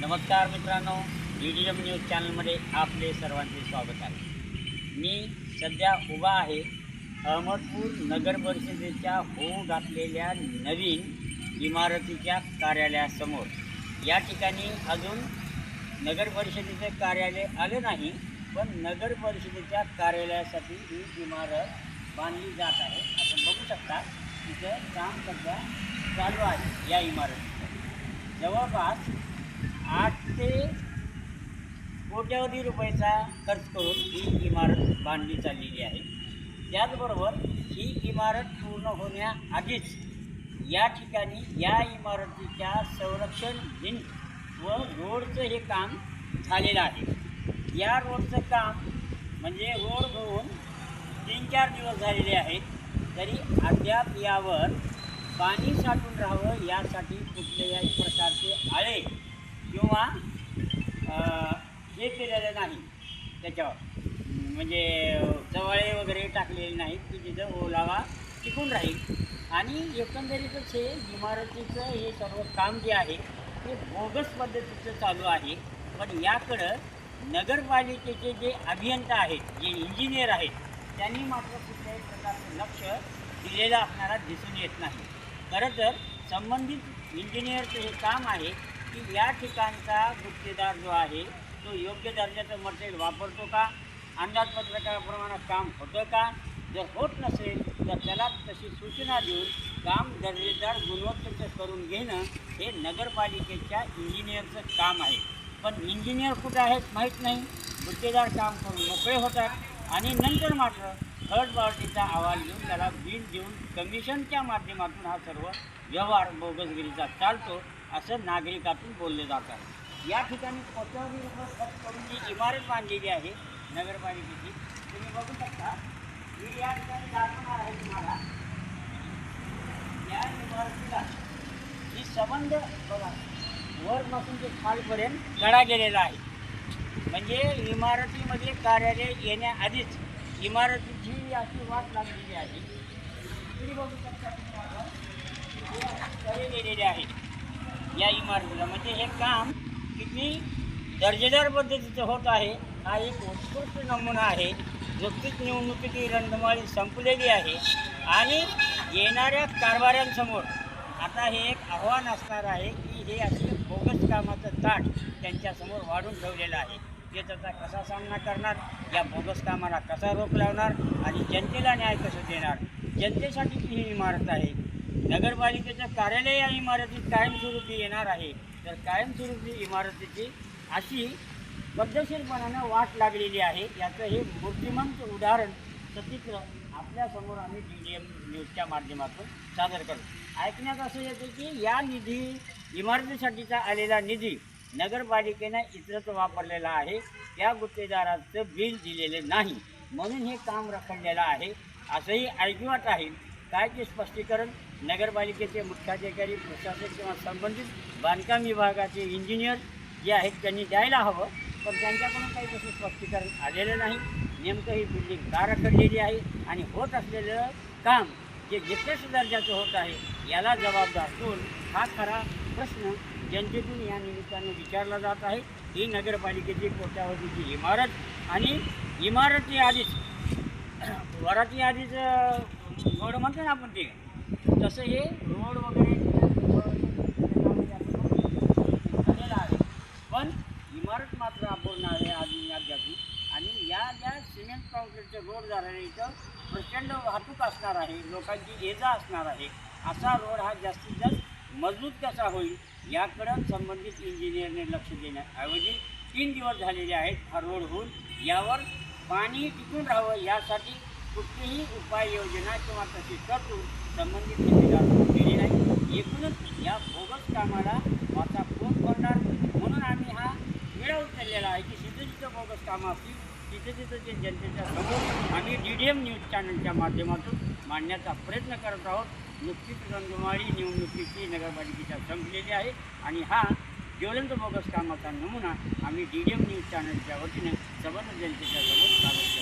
नमस्कार मित्रांनो D D M news चॅनलमध्ये आपले सर्वांचे स्वागत आहे. मी सध्या उभा आहे अहमदपूर नगर परिषदेच्या होऊ घातलेल्या नवीन इमारतीच्या कार्यालयासमोर. या ठिकाणी अजून नगर परिषदेचं कार्यालय आलं नाही पण नगर परिषदेच्या कार्यालयासाठी ही इमारत बांधली जात आहे. आपण बघू शकता तिथं काम सध्या चालू आहे या इमारतीचं. जवळपास आठ ते कोट्यावधी रुपयाचा खर्च करून ही इमारत बांधली चाललेली आहे. त्याचबरोबर ही इमारत पूर्ण होण्याआधीच या ठिकाणी या इमारतीच्या संरक्षण भिंत व रोडचं हे काम झालेलं आहे. या रोडचं काम म्हणजे रोड होऊन तीन चार दिवस झालेले आहेत तरी अद्याप यावर पाणी साठून राहावं यासाठी कुठल्याही प्रकारचे आळे किंवा हे केलेलं नाही त्याच्यावर. म्हणजे जवळे वगैरे टाकलेले नाहीत की तिथं ओलावा टिकून राहील. आणि एकंदरीतच हे इमारतीचं हे सर्व काम जे आहे ते बोगस पद्धतीचं चालू आहे. पण याकडं नगरपालिकेचे जे अभियंता आहेत जे इंजिनियर आहेत त्यांनी मात्र कुठल्याही प्रकारचं लक्ष दिलेलं असणारा दिसून येत नाही. खरं तर संबंधित इंजिनियरचं हे काम आहे की या ठिकाणचा गुत्तेदार जो आहे तो योग्य दर्जाचं मटेरियल वापरतो का? अंदाजपत्रकाप्रमाणे काम होतं का? जर होत नसेल तर त्याला तशी सूचना देऊन काम दर्जेदार गुणवत्तेचं करून घेणं हे नगरपालिकेच्या इंजिनियरचं काम आहे. पण इंजिनियर कुठे आहेत माहीत नाही. गुत्तेदार काम करून मोकळे होतात आणि नंतर मात्र थर्ड पार्टीचा अहवाल घेऊन त्याला बिल देऊन कमिशनच्या माध्यमातून हा सर्व व्यवहार बोगसगिरीचा चालतो. असं नागरिकातून बोलले जात आहे. या ठिकाणी कोट्यावधी रुपये खर्च करून जी इमारत बांधलेली आहे नगरपालिकेची तुम्ही बघू शकता मी या ठिकाणी दाखवणार आहे तुम्हाला. या इमारतीला ही संबंध बघा वरपासून ते खालपर्यंत गडा गेलेला आहे. म्हणजे इमारतीमध्ये कार्यालय येण्याआधीच इमारतीची अशी वाट लागलेली आहे. तुम्ही बघू शकता तुम्ही आता, हे तळे गेलेले आहेत या इमारतीला म्हणजे हे काम किती दर्जेदार पद्धतीचं होत आहे हा एक उत्कृष्ट नमुना आहे. नुकतीच निवडणुकीची रणधमाळी संपलेली आहे आणि येणाऱ्या कारभाऱ्यांसमोर आता हे एक आव्हान असणार आहे की हे असे बोगस कामाचं ताट त्यांच्यासमोर वाढून ठेवलेलं आहे. ते त्याचा कसा सामना करणार या बोगस कामाला कसा रोख लावणार आणि जनतेला न्याय कसं देणार? जनतेसाठी ही इमारत आहे. नगरपालिकेचं कार्यालय या इमारतीत कायमस्वरूपी येणार आहे. तर कायमस्वरूपी इमारतीची अशी पद्धतशीरपणानं वाट लागलेली आहे. याचं हे मूर्तिमंत उदाहरण सचित्र आपल्यासमोर आम्ही डी डी एम न्यूजच्या माध्यमातून सादर करतो. ऐकण्यात असं येतं की या निधी इमारतीसाठीचा आलेला निधी नगरपालिकेनं इतरत्र वापरलेला आहे. त्या गुत्तेदाराचं बिल दिलेले नाही. म्हणून हे काम रखडलेलं आहे. असंही ऐकिवात आहे काय ते स्पष्टीकरण? नगरपालिकेचे मुख्याधिकारी प्रशासक किंवा संबंधित बांधकाम विभागाचे इंजिनियर जे आहेत त्यांनी द्यायला हवं पण त्यांच्याकडून काही तसं स्पष्टीकरण आलेलं नाही. नेमकं ही बिल्डिंग का रखडलेली आहे आणि होत असलेलं काम जे निकृष्ट दर्जाचं होत आहे याला जबाबदार कोण? हा खरा प्रश्न जनतेतून या निमित्तानं विचारला जात आहे. ही नगरपालिकेची कोट्यावधीची इमारत आणि इमारती आधीच वराती आधीच रोड म्हणतो ना आपण ते. तसं हे रोड वगैरे आहे. पण इमारत मात्र अपूर्ण आहे अजून अद्याप आणि या ज्या सिमेंट कॉन्क्रीटचे रोड झालेले इथं प्रचंड वाहतूक असणार आहे लोकांची ये जा असणार आहे. असा रोड हा जास्तीत जास्त मजबूत कसा होईल याकडं संबंधित इंजिनियरने लक्ष देण्याऐवजी तीन दिवस झालेले आहेत हा रोड होऊन यावर पाणी टिकून राहावं यासाठी कुठलीही उपाययोजना किंवा तशी तरतूद संबंधित ठेकेदारानं केली नाही एकूणच या बोगस कामाला वाचा फोन करणार म्हणून आम्ही हा वेळा उचललेला आहे की जिथं जिथं बोगस कामं असतील तिथं तिथं जे जनतेच्या समोर आम्ही डी डी एम न्यूज चॅनलच्या माध्यमातून मांडण्याचा प्रयत्न करत आहोत नुकतीच रंगमाळी निवडणुकीची नगरपालिकेच्या संपलेली आहे आणि हा ज्वलंत बोगस कामाचा नमुना आम्ही डी डी एम न्यूज चॅनलच्या वतीने सबंध जनतेच्या समोर सादर